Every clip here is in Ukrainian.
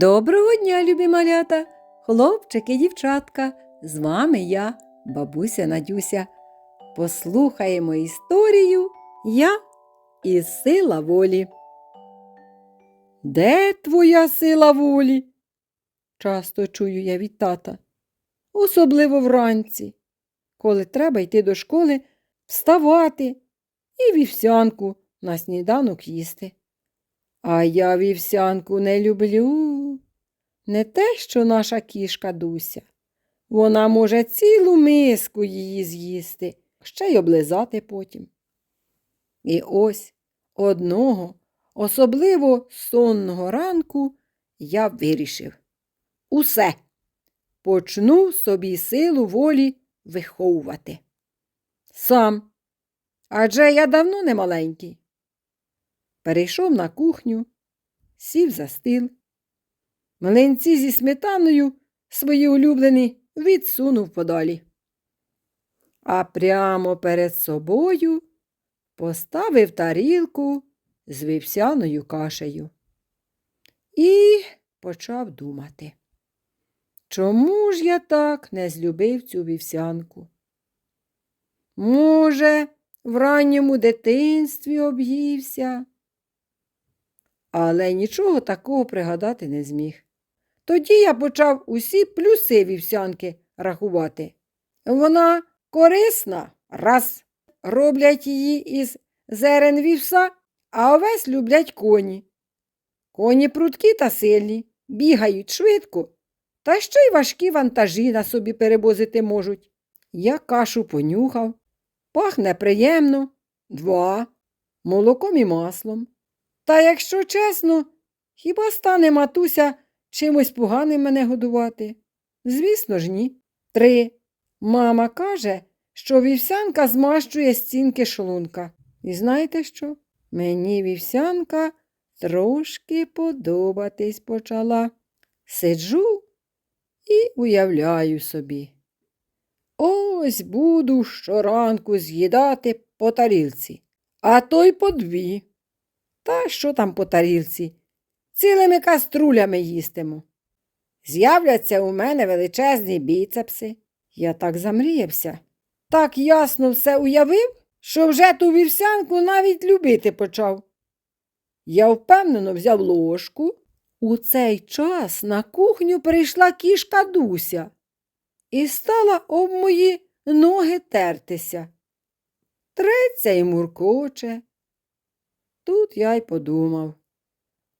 Доброго дня, любі малята, хлопчики, дівчатка. З вами я, бабуся Надюся. Послухаємо історію Я із сила волі. Де твоя сила волі? Часто чую я від тата, особливо вранці, коли треба йти до школи, вставати і вівсянку на сніданок їсти. А я вівсянку не люблю. Не те, що наша кішка Дуся. Вона може цілу миску її з'їсти, ще й облизати потім. І ось одного, особливо сонного ранку, я вирішив. Усе. Почну собі силу волі виховувати. Сам. Адже я давно не маленький. Перейшов на кухню, сів за стіл. Млинці зі сметаною свої улюблені відсунув подалі. А прямо перед собою поставив тарілку з вівсяною кашею і почав думати. Чому ж я так не злюбив цю вівсянку? Може, в ранньому дитинстві об'ївся? Але нічого такого пригадати не зміг. Тоді я почав усі плюси вівсянки рахувати. Вона корисна, раз роблять її із зерен вівса, а овес люблять коні. Коні прудкі та сильні, бігають швидко, та ще й важкі вантажі на собі перевозити можуть. Я кашу понюхав, пахне приємно, два, молоком і маслом. Та якщо чесно, хіба стане матуся чимось поганим мене годувати? Звісно ж, ні. Три. Мама каже, що вівсянка змащує стінки шлунка. І знаєте що? Мені вівсянка трошки подобатись почала. Сиджу і уявляю собі. Ось буду щоранку з'їдати по тарілці, а то й по дві. Та що там по тарілці? Цілими каструлями їстиму. З'являться у мене величезні біцепси. Я так замріявся. Так ясно все уявив, що вже ту вівсянку навіть любити почав. Я впевнено взяв ложку. У цей час на кухню прийшла кішка Дуся і стала об мої ноги тертися. Треться й муркоче. Тут я й подумав.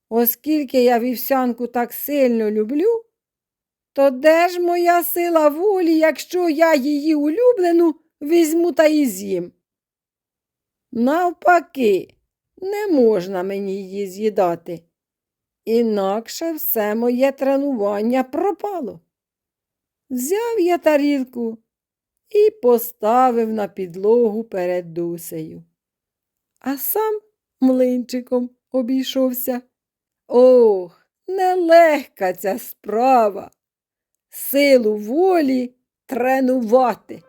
Оскільки я вівсянку так сильно люблю, то де ж моя сила волі, якщо я її улюблену візьму та і з'їм? Навпаки, не можна мені її з'їдати, інакше все моє тренування пропало. Взяв я тарілку і поставив на підлогу перед дусею, а сам млинчиком обійшовся. Ох, нелегка ця справа. Силу волі тренувати.